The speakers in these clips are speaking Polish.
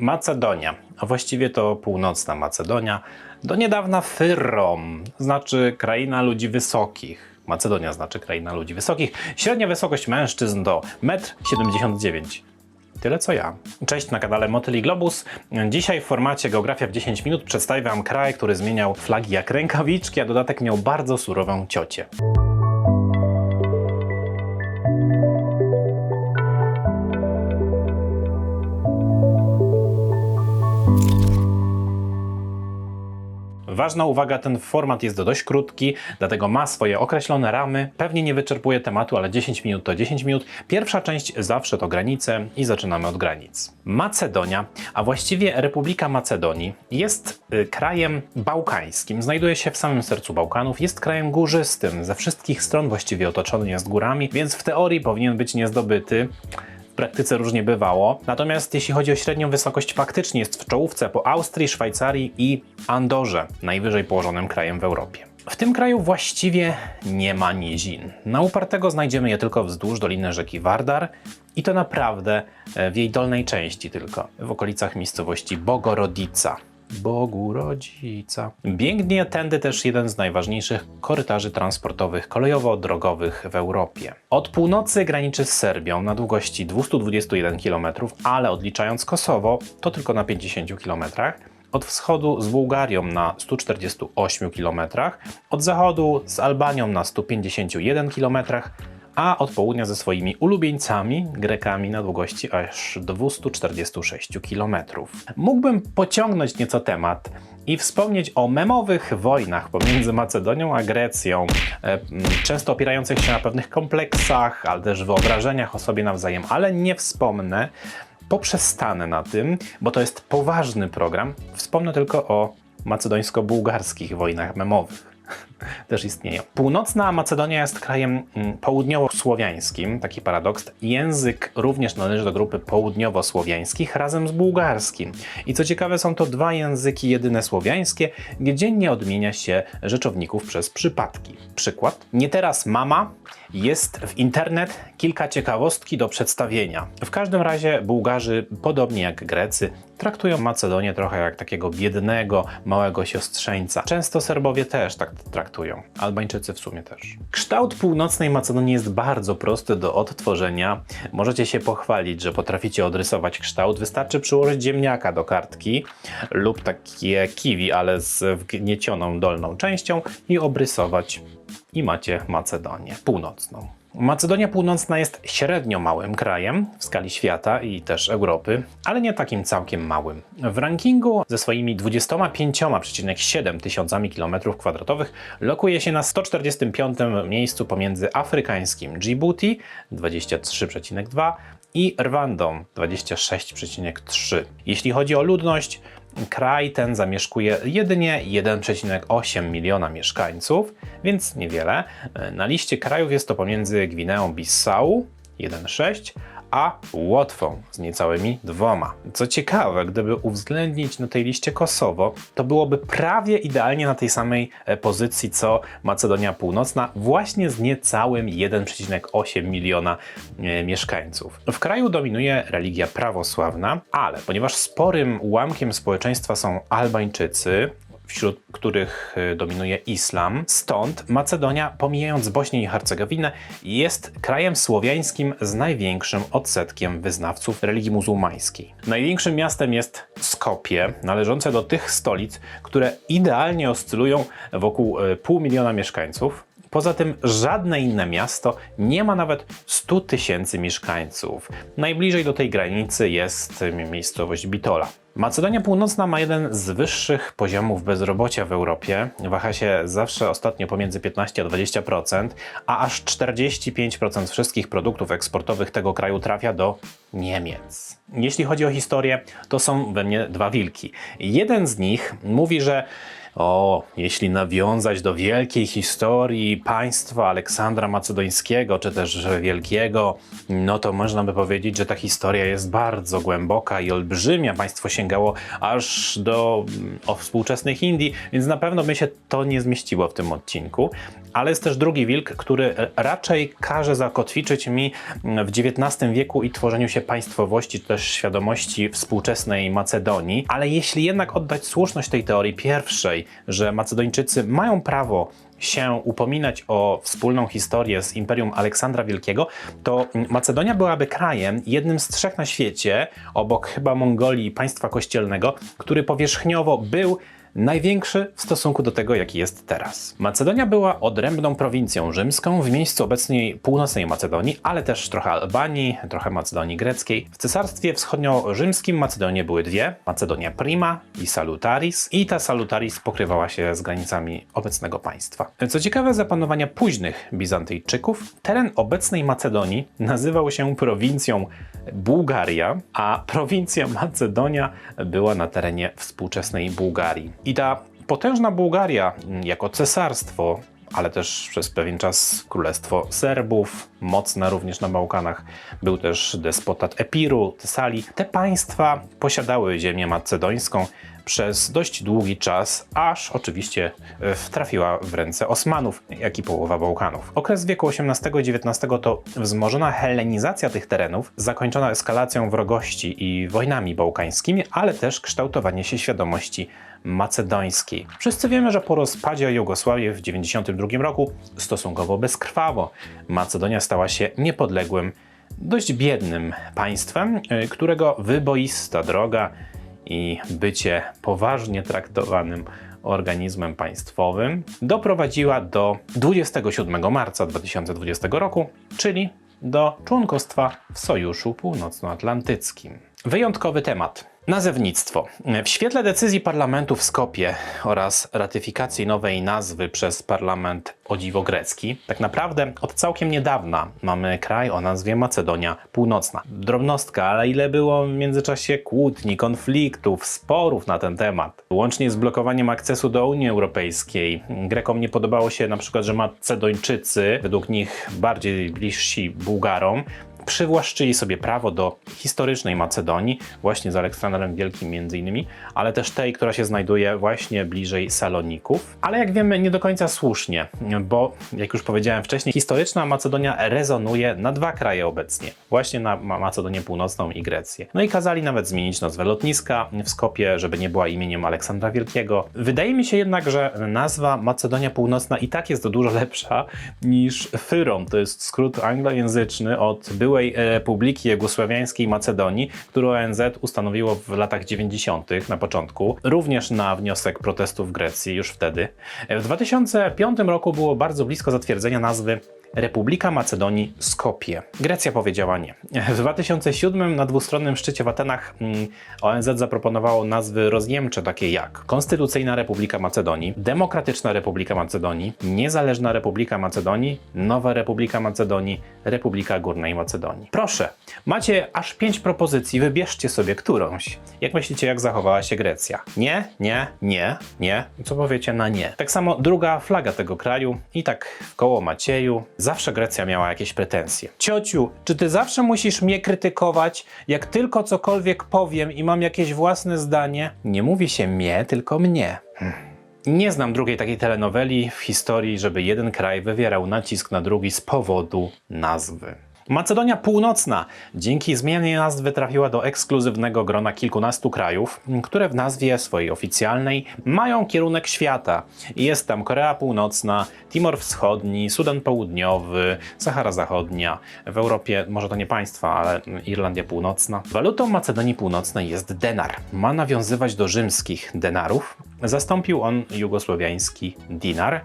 Macedonia, a właściwie to północna Macedonia, do niedawna Fyrom, znaczy kraina ludzi wysokich. Macedonia znaczy kraina ludzi wysokich. Średnia wysokość mężczyzn to 1,79 m. Tyle co ja. Cześć na kanale Motyli Globus. Dzisiaj w formacie Geografia w 10 minut przedstawię Wam kraj, który zmieniał flagi jak rękawiczki, a dodatek miał bardzo surową ciocię. Ważna uwaga, ten format jest dość krótki, dlatego ma swoje określone ramy. Pewnie nie wyczerpuje tematu, ale 10 minut to 10 minut. Pierwsza część zawsze to granice i zaczynamy od granic. Macedonia, a właściwie Republika Macedonii, jest y, krajem bałkańskim. Znajduje się w samym sercu Bałkanów. Jest krajem górzystym. Ze wszystkich stron właściwie otoczony jest górami, więc w teorii powinien być niezdobyty. Praktyce różnie bywało. Natomiast jeśli chodzi o średnią wysokość, faktycznie jest w czołówce po Austrii, Szwajcarii i Andorze, najwyżej położonym krajem w Europie. W tym kraju właściwie nie ma nizin. Na upartego znajdziemy je tylko wzdłuż doliny rzeki Wardar i to naprawdę e, w jej dolnej części tylko, w okolicach miejscowości Bogorodica. Bogu Rodzica. Biegnie tędy też jeden z najważniejszych korytarzy transportowych kolejowo-drogowych w Europie. Od północy graniczy z Serbią na długości 221 km, ale odliczając Kosowo to tylko na 50 km. Od wschodu z Bułgarią na 148 km, od zachodu z Albanią na 151 km, a od południa ze swoimi ulubieńcami, Grekami, na długości aż 246 km. Mógłbym pociągnąć nieco temat i wspomnieć o memowych wojnach pomiędzy Macedonią a Grecją, e, często opierających się na pewnych kompleksach, ale też wyobrażeniach o sobie nawzajem, ale nie wspomnę, poprzestanę na tym, bo to jest poważny program. Wspomnę tylko o macedońsko-bułgarskich wojnach memowych też istnieją. Północna Macedonia jest krajem mm, południowo-słowiańskim, taki paradoks. Język również należy do grupy południowo-słowiańskich razem z bułgarskim. I co ciekawe, są to dwa języki jedyne słowiańskie, gdzie nie odmienia się rzeczowników przez przypadki. Przykład. Nie teraz mama, jest w internet kilka ciekawostki do przedstawienia. W każdym razie Bułgarzy, podobnie jak Grecy, traktują Macedonię trochę jak takiego biednego, małego siostrzeńca. Często Serbowie też tak traktują, Albańczycy w sumie też. Kształt północnej Macedonii jest bardzo prosty do odtworzenia. Możecie się pochwalić, że potraficie odrysować kształt. Wystarczy przyłożyć ziemniaka do kartki lub takie kiwi, ale z wgniecioną dolną częścią i obrysować i macie Macedonię Północną. Macedonia Północna jest średnio małym krajem w skali świata i też Europy, ale nie takim całkiem małym. W rankingu ze swoimi 25,7 tysiącami kilometrów kwadratowych lokuje się na 145 miejscu pomiędzy afrykańskim Djibouti 23,2 i Rwandą 26,3. Jeśli chodzi o ludność, kraj ten zamieszkuje jedynie 1,8 miliona mieszkańców, więc niewiele. Na liście krajów jest to pomiędzy Gwineą Bissau 1,6 a Łotwą z niecałymi dwoma. Co ciekawe, gdyby uwzględnić na tej liście Kosowo, to byłoby prawie idealnie na tej samej e, pozycji co Macedonia Północna, właśnie z niecałym 1,8 miliona e, mieszkańców. W kraju dominuje religia prawosławna, ale ponieważ sporym ułamkiem społeczeństwa są Albańczycy, wśród których y, dominuje islam. Stąd Macedonia, pomijając Bośnię i Hercegowinę, jest krajem słowiańskim z największym odsetkiem wyznawców religii muzułmańskiej. Największym miastem jest Skopje, należące do tych stolic, które idealnie oscylują wokół y, pół miliona mieszkańców. Poza tym żadne inne miasto nie ma nawet 100 tysięcy mieszkańców. Najbliżej do tej granicy jest y, miejscowość Bitola. Macedonia Północna ma jeden z wyższych poziomów bezrobocia w Europie. Waha się zawsze ostatnio pomiędzy 15 a 20%, a aż 45% wszystkich produktów eksportowych tego kraju trafia do Niemiec. Jeśli chodzi o historię, to są we mnie dwa wilki. Jeden z nich mówi, że o, jeśli nawiązać do wielkiej historii państwa Aleksandra Macedońskiego, czy też Wielkiego, no to można by powiedzieć, że ta historia jest bardzo głęboka i olbrzymia. Państwo sięgało aż do o, współczesnych Indii, więc na pewno by się to nie zmieściło w tym odcinku. Ale jest też drugi wilk, który raczej każe zakotwiczyć mi w XIX wieku i tworzeniu się państwowości, też świadomości współczesnej Macedonii. Ale jeśli jednak oddać słuszność tej teorii pierwszej, że Macedończycy mają prawo się upominać o wspólną historię z Imperium Aleksandra Wielkiego, to Macedonia byłaby krajem, jednym z trzech na świecie, obok chyba Mongolii państwa kościelnego, który powierzchniowo był największy w stosunku do tego, jaki jest teraz. Macedonia była odrębną prowincją rzymską w miejscu obecnej północnej Macedonii, ale też trochę Albanii, trochę Macedonii greckiej. W Cesarstwie Wschodnio-Rzymskim Macedonie były dwie, Macedonia Prima i Salutaris i ta Salutaris pokrywała się z granicami obecnego państwa. Co ciekawe, za panowania późnych Bizantyjczyków, teren obecnej Macedonii nazywał się prowincją Bułgaria, a prowincja Macedonia była na terenie współczesnej Bułgarii. I ta potężna Bułgaria jako cesarstwo, ale też przez pewien czas królestwo Serbów, mocne również na Bałkanach, był też despotat Epiru, Tesalii. Te państwa posiadały ziemię macedońską, przez dość długi czas, aż oczywiście e, trafiła w ręce Osmanów, jak i połowa Bałkanów. Okres wieku XVIII i XIX to wzmożona helenizacja tych terenów, zakończona eskalacją wrogości i wojnami bałkańskimi, ale też kształtowanie się świadomości macedońskiej. Wszyscy wiemy, że po rozpadzie Jugosławii w 1992 roku stosunkowo bezkrwawo Macedonia stała się niepodległym, dość biednym państwem, e, którego wyboista droga i bycie poważnie traktowanym organizmem państwowym doprowadziła do 27 marca 2020 roku, czyli do członkostwa w Sojuszu Północnoatlantyckim. Wyjątkowy temat. Nazewnictwo. W świetle decyzji parlamentu w Skopie oraz ratyfikacji nowej nazwy przez parlament o dziwo grecki, tak naprawdę od całkiem niedawna mamy kraj o nazwie Macedonia Północna. Drobnostka, ale ile było w międzyczasie kłótni, konfliktów, sporów na ten temat. Łącznie z blokowaniem akcesu do Unii Europejskiej. Grekom nie podobało się na przykład, że Macedończycy, według nich bardziej bliżsi Bułgarom, przywłaszczyli sobie prawo do historycznej Macedonii, właśnie z Aleksandrem Wielkim między innymi, ale też tej, która się znajduje właśnie bliżej Saloników. Ale jak wiemy, nie do końca słusznie, bo jak już powiedziałem wcześniej, historyczna Macedonia rezonuje na dwa kraje obecnie, właśnie na Macedonię Północną i Grecję. No i kazali nawet zmienić nazwę lotniska w Skopie, żeby nie była imieniem Aleksandra Wielkiego. Wydaje mi się jednak, że nazwa Macedonia Północna i tak jest dużo lepsza niż Fyrom. To jest skrót anglojęzyczny od byłej byłej Republiki Jugosławiańskiej Macedonii, którą ONZ ustanowiło w latach 90. na początku, również na wniosek protestów w Grecji już wtedy. W 2005 roku było bardzo blisko zatwierdzenia nazwy Republika Macedonii Skopje. Grecja powiedziała nie. W 2007 na dwustronnym szczycie w Atenach mm, ONZ zaproponowało nazwy rozjemcze takie jak Konstytucyjna Republika Macedonii, Demokratyczna Republika Macedonii, Niezależna Republika Macedonii, Nowa Republika Macedonii, Republika Górnej Macedonii. Proszę, macie aż pięć propozycji, wybierzcie sobie którąś. Jak myślicie, jak zachowała się Grecja? Nie, nie, nie, nie. Co powiecie na nie? Tak samo druga flaga tego kraju i tak w koło Macieju, Zawsze Grecja miała jakieś pretensje. Ciociu, czy ty zawsze musisz mnie krytykować, jak tylko cokolwiek powiem i mam jakieś własne zdanie? Nie mówi się mnie, tylko mnie. Hm. Nie znam drugiej takiej telenoweli w historii, żeby jeden kraj wywierał nacisk na drugi z powodu nazwy. Macedonia Północna dzięki zmianie nazwy trafiła do ekskluzywnego grona kilkunastu krajów, które w nazwie swojej oficjalnej mają kierunek świata. Jest tam Korea Północna, Timor Wschodni, Sudan Południowy, Sahara Zachodnia. W Europie może to nie państwa, ale Irlandia Północna. Walutą Macedonii Północnej jest denar. Ma nawiązywać do rzymskich denarów. Zastąpił on jugosłowiański dinar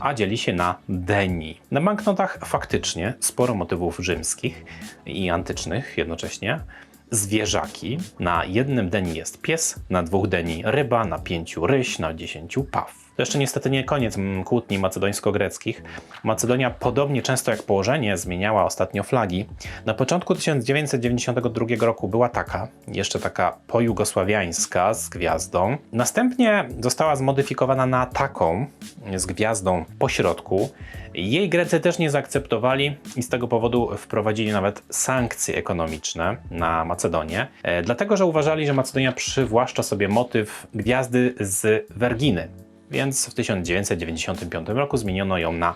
a dzieli się na deni. Na banknotach faktycznie sporo motywów rzymskich i antycznych jednocześnie. Zwierzaki. Na jednym deni jest pies, na dwóch deni ryba, na pięciu ryś, na dziesięciu paw. To jeszcze niestety nie koniec kłótni macedońsko-greckich. Macedonia, podobnie często jak położenie, zmieniała ostatnio flagi. Na początku 1992 roku była taka, jeszcze taka pojugosławiańska z gwiazdą. Następnie została zmodyfikowana na taką z gwiazdą po środku. Jej Grecy też nie zaakceptowali i z tego powodu wprowadzili nawet sankcje ekonomiczne na Macedonię, e, dlatego że uważali, że Macedonia przywłaszcza sobie motyw gwiazdy z Verginy więc w 1995 roku zmieniono ją na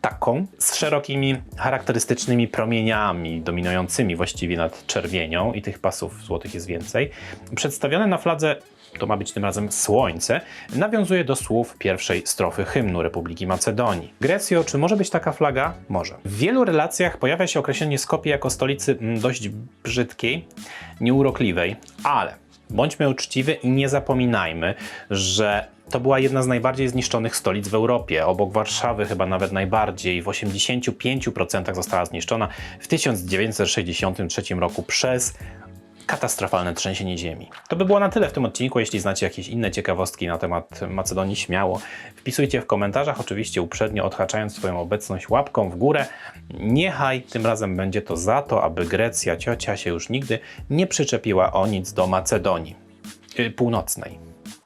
taką, z szerokimi, charakterystycznymi promieniami dominującymi właściwie nad czerwienią i tych pasów złotych jest więcej. Przedstawione na fladze, to ma być tym razem słońce, nawiązuje do słów pierwszej strofy hymnu Republiki Macedonii. Grecjo, czy może być taka flaga? Może. W wielu relacjach pojawia się określenie Skopie jako stolicy mm, dość brzydkiej, nieurokliwej, ale bądźmy uczciwi i nie zapominajmy, że to była jedna z najbardziej zniszczonych stolic w Europie. Obok Warszawy chyba nawet najbardziej. W 85% została zniszczona w 1963 roku przez katastrofalne trzęsienie ziemi. To by było na tyle w tym odcinku. Jeśli znacie jakieś inne ciekawostki na temat Macedonii, śmiało wpisujcie w komentarzach, oczywiście uprzednio odhaczając swoją obecność łapką w górę. Niechaj tym razem będzie to za to, aby Grecja, ciocia się już nigdy nie przyczepiła o nic do Macedonii yy, Północnej.